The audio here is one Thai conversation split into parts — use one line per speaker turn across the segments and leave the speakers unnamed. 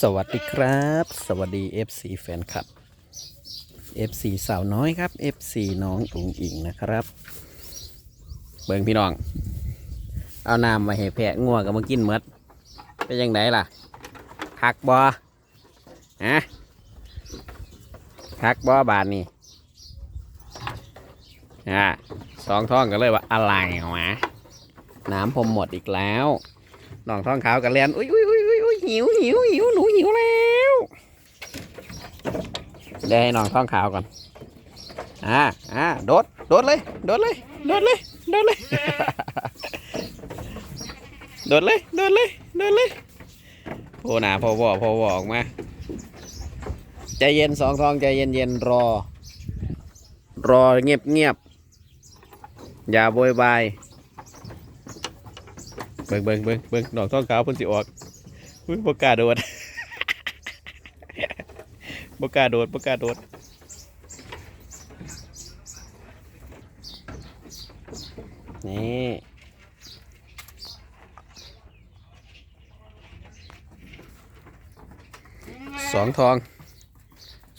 สวัสดีครับ สวัสดี FC แฟนคลับ FC สาวน้อยครับ FC น้องอุ๋งอิงนะครับ เบิ่งพี่น้อง เอาน้ำมาให้แพะงัวกับมากินหมดเป็นยังไงล่ะคักบอฮะคักบอบานนี่อ่าสองท้องก็เลยว่าอะไรวะน้ำผมหมดอีกแล้วน้องท้องขาวกันเรียนอุ้ยอุ้ยอุ้ยอุ้ยอุ้ยหิวหิวแล้ว เดี๋ยวให้น้องท้องขาวก่อน อ่า อ่า โดด โดดเลย โดดเลย โดดเลย โดดเลย โดดเลย โดดเลย โดดเลยโอ้หนาพอวอพอวอออกมา ใจเย็นสองท้องใจเย็นเย็นรอ รอเงียบเงียบ อย่าโวยวาย เบิ่งเบิ่งเบิ่งเบิ่งดอกท้องขาวเพิ่นสิออกอุ้ยบ่กล้าโดด บกล้าโดดบกล้าโดดนี่สองทอง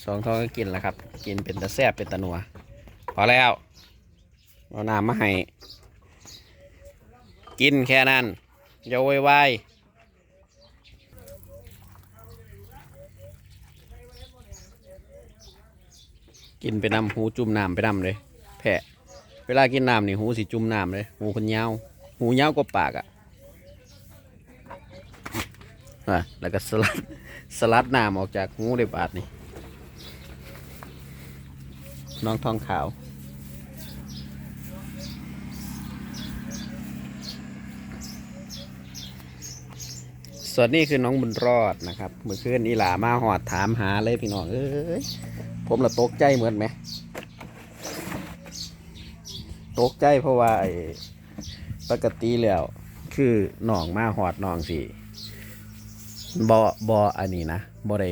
สองทองก็กินแล้วครับ กินเป็นตะแซบเป็นตะนัว พอแล้วเอาน้ำมาให้ กินแค่นั้นอย่าโวยว กินไปน้ำหูจุ่มน้ำไปน้ำเลย แพะ เวลากินน้ำนี่หูสิจุ่มน้ำเลย หูคนยาวหูยาวกว่าปากอะอะแล้วก็สลัดสลัดน้ำออกจากหูได้บาดนี่น้องทองขาวส่วนนี้คือน้องบุญรอดนะครับ เมื่อคืนอีหลามาหอดถามหาเลยพี่น้องเอ้ย ผมละตกใจเหมือนไหมตกใจเพราะว่าไอ้ปกติแล้ว คือหนองมาหอดหนองสิบอบออันนี้นะบอได้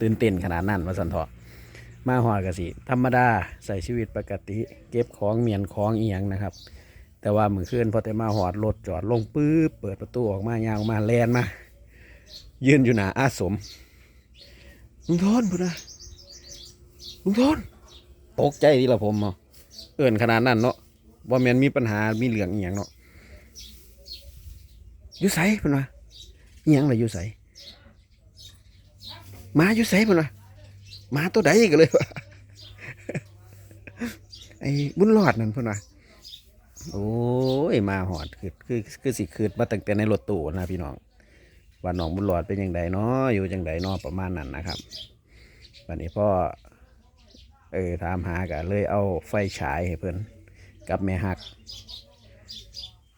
ตื่นเต้นขนาดนั้นว่าสันเถาะมาหอดกสิ ธรรมดาใส่ชีวิตปกติ เก็บของเมียนของเอียงนะครับ แต่ว่ามือคืนพอแต่มาหอดรถจอดลงปื๊บเปิดประตูออกมายางออกมาแลนมา ยืนอยู่หนาอาสมลุงทนพุ่นนะ ลุงทนตกใจทีละผมเนาะเอื่นขนาดนั้นเนาะว่าแมนมีปัญหามีเหลืองอหย่างเนาะอยู่ใสพุ่นวะอหย่างอะไรอยู่ใสหมาอยู่ใสพุ่นวะหมาตัวใดกันเลยวะไอ้บุญรอดนั่นพุ่นวะโอ้ยมาหอดคือคือคือสิคืดมาตั้งแต่ในรถตู้นะพี่น้องว่าน้องบุญหลอดเป็นยังไงเนาะอยู่ยังไงเนาะประมาณนั้นนะครับวันนี้พ่อ เออถามหากันเลยเอาไฟฉายให้เพิ่นกับแม่หัก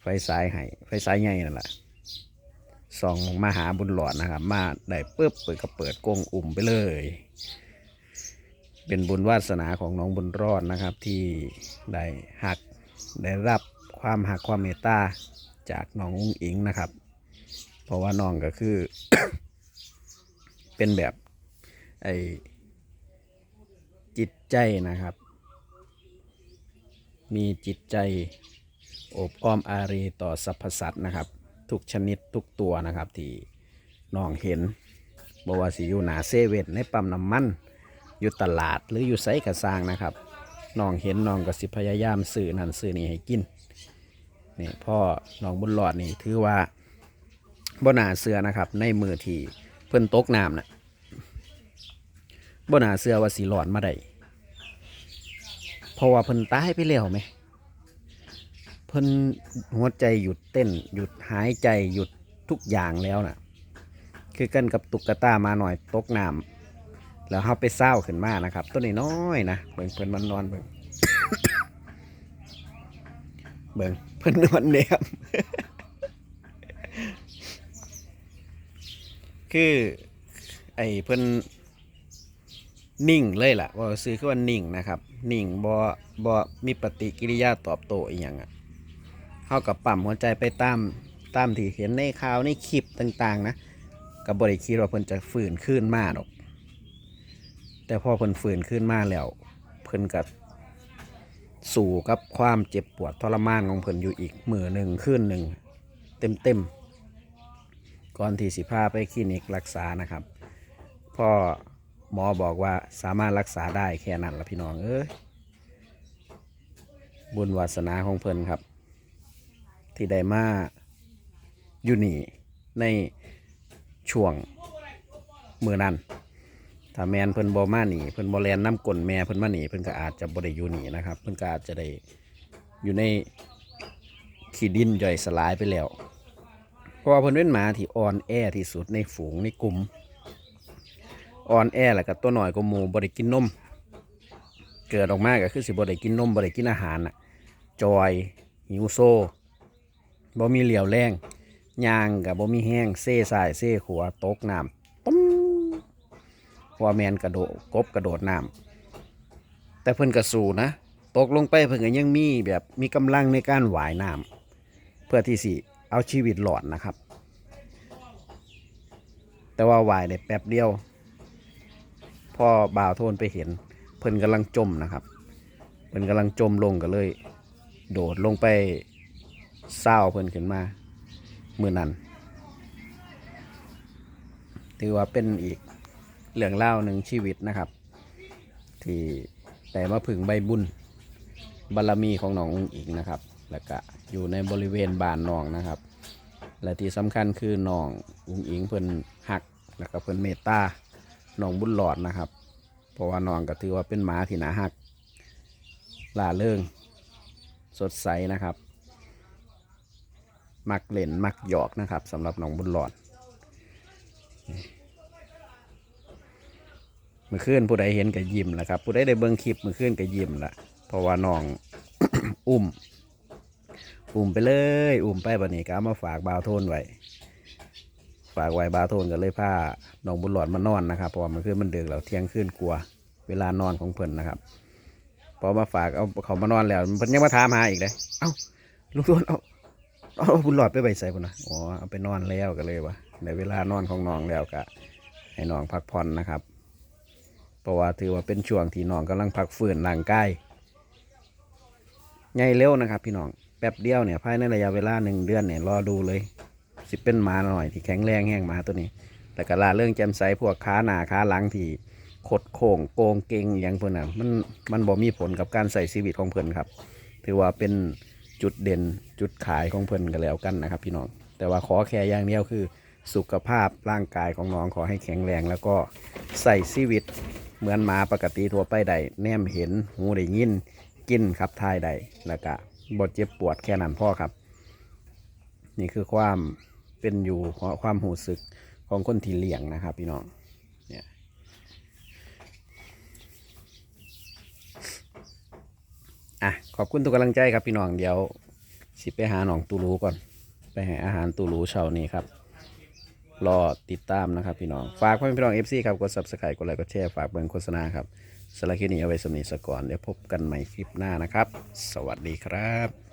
ไฟสายให้ไฟสายใหญ่นั่นแหละส่องมาหาบุญหลอดนะครับ มาได้ปุ๊บเปิดก็เปิดกงอุ่มไปเลย เป็นบุญวาสนาของน้องบุญรอดนะครับ ที่ได้หักได้รับความหักความเมตตาจากน้องอุ้งอิงนะครับ เพราะว่าน้องก็คือ เป็นแบบไอ จิตใจนะครับ มีจิตใจโอบอ้อมอารีต่อสรรพสัตว์นะครับ ทุกชนิดทุกตัวนะครับ ที่น้องเห็นบว่าสิอยู่หนาเซเว่นในปั๊มน้ำมัน อยู่ตลาดหรืออยู่ไซกระซางนะครับน้องเห็นน้องก็สิพยายามซื้อนั่นซื้อนี่ให้กินนี่พ่อน้องบุญหลอดนี่ถือว่าบ่นาเสือนะครับ ในมือที่เพิ่นตกน้ำนะบ่นาเสือว่าสีหลอนมาได้ เพราะว่าเพิ่นตายไปแล้วไหมเพิ่นหัวใจหยุดเต้น หยุดหายใจหยุดทุกอย่างแล้วน่ะ คือกันกับตุกตามาหน่อยตกน้ำแล้วเขาไปเศร้าขึ้นมานะครับ ต้นนี้น้อยนะเบิ่งเพิ่นมันนอนเบิ่งเบิ่งเพิ่นนอนเนบคือ ไอ้เพิ่นนิ่งเลยล่ะว่าซื้อคือว่านิ่งนะครับ นิ่งบ่บ่มีปฏิกิริยาตอบโต้อีหยังอะเฮากับปั๊มหัวใจไปตามตามที่เห็นในข่าวในคลิปต่าง ๆ นะก็บ่ได้คิดว่าเพิ่นจะฟื้นขึ้นมาดอก แต่พอเพิ่นฝืนขึ้นมาแล้ว เพิ่นกับสู่กับความเจ็บปวดทรมานของเพิ่นอยู่อีกมือหนึ่งคืนหนึ่งเต็มเต็มๆก่อนที่สิพาไปคลินิกรักษานะครับพ่อ หมอบอกว่าสามารถรักษาได้แค่นั้นละพี่น้องเอ้ยบุญวาสนาของเพิ่นครับ ที่ได้มาอยู่นี่ในช่วงมือนั้นถ้าแมนเพิ่นบ่มาหนีเพิ่นบ่แลนน้ำกลนแม่เพิ่นมาหนีเพิ่นก็อาจจะบ่ได้อยู่นี่นะครับ เพิ่นก็อาจจะได้อยู่ในขี้ดินย่อยสลายไปแล้ว เพราะว่าเพิ่นเป็นหมาที่อ่อนแอที่สุดในฝูงในกลุ่ม อ่อนแอแล้วก็ตัวหน่อยก็หมูบ่ได้กินนม เกิดออกมาก็คือสิบ่ได้กินนมบ่ได้กินอาหารน่ะจอยหิวโซบ่มีเหลียวแรงยางกับบ่มีแห้งเซ่สายเซ่ขัวตกน้ำตุ้มวาแมนกระโดดกบกระโดดน้ำแต่เพิ่นก็สู้นะ ตกลงไปเพิ่นก็ยังมีแบบมีกำลังในการหวายน้ำเพื่อที่สิเอาชีวิตหลอดนะครับ แต่ว่าหวายได้แป๊บเดียว พ่อบ่าวโทนไปเห็น เพิ่นกำลังจมนะครับ เพิ่นกำลังจมลงก็เลย โดดลงไปเศร้าเพิ่นขึ้นมาเมื่อนั้นถือว่าเป็นอีกเรื่องเล่าหนึ่งชีวิตนะครับ ที่แต่มาผึ่งใบบุญบารมีของหนององอิงนะครับ แล้วก็อยู่ในบริเวณบานนองนะครับ และที่สำคัญคือนองอุ้งอิงเพิ่นหักแล้วก็เพิ่นเมตตา น้องบุญหลอดนะครับ เพราะว่าน้องก็ถือว่าเป็นหมาที่น่าหักล่าเริงสดใสนะครับ มักเล่นมักหยอกนะครับสำหรับน้องบุญหลอดเมื่อคืนผู้ใดเห็นก็ยิ้มแหละครับผู้ใดได้เบิ่งคลิปเมื่อคืนก็ยิ้มละเพราะว่าน้องอุ้ม อุ้มไปเลย อุ้มไปบันนี้ก็มาฝากบาวโทนไว้ ฝากไว้บาโทนก็เลยพาน้องบุญหลอดมานอนนะครับเพราะว่ามื่อคืนมันเดึกแล้วเที่ยงคืนกลัว เวลานอนของเพิ่นนะครับพอมาฝากเอาเขามานอนแล้วมันยังมาถามหาอีกเลยเอ้าลุงทวนเอาเอาบุญหลอดไปใบใส่ปุ่นนะอ๋อเอาไปนอนแล้วก็เลยวะในเวลานอนของน้องแล้วก็ให้น้องพักผ่อนนะครับเพราะว่าถือว่าเป็นช่วงที่น้องกำลังพักฟื้นร่างกายใหญ่เร็วนะครับ พี่น้องแป๊บเดียวเนี่ยภายในระยะเวลาหนึ่งเดือนเนี่ยรอดูเลย สิเป็นหมาหน่อยที่แข็งแรงแห้งหมาตัวนี้ แล้วก็ลาเรื่องแจมใสพวกขาหนาขาหลังที่ขดโค้งโกงเก่งอย่างเพิ่นน่ะมันมันบ่มีผลกับการใส่ชีวิตของเพิ่อนครับ ถือว่าเป็นจุดเด่นจุดขายของเพิ่อนกันแล้วกันนะครับ พี่น้อง แต่ว่าขอแค่อย่างเดียวคือ สุขภาพร่างกายของน้องขอให้แข็งแรง แล้วก็ใส่ชีวิตเหมือนหมาปกติทั่วไปได้แนมเห็นหูได้ยินกินขับทายได้แล้วก็บดเจ็บปวดแค่นั้นพ่อครับ นี่คือความ เป็นอยู่เพราะความหูสึกของคนที่เลี้ยงนะครับ พี่น้องเนี่ยอะขอบคุณทุกกำลังใจครับพี่น้องเดี๋ยวสิไปหาหนองตูรูก่อน ไปให้อาหารตูรูเช้านี้ครับรอติดตามนะครับพี่น้อง ฝากพ่อแม่พี่น้องเอฟซีครับ กด subscribe กดไลค์กดแชร์ฝากเบิ่งโฆษณาครับสำหรับคลิปนี้เอาไว้สำนีสก่อนเดี๋ยวพบกันใหม่คลิปหน้านะครับ สวัสดีครับ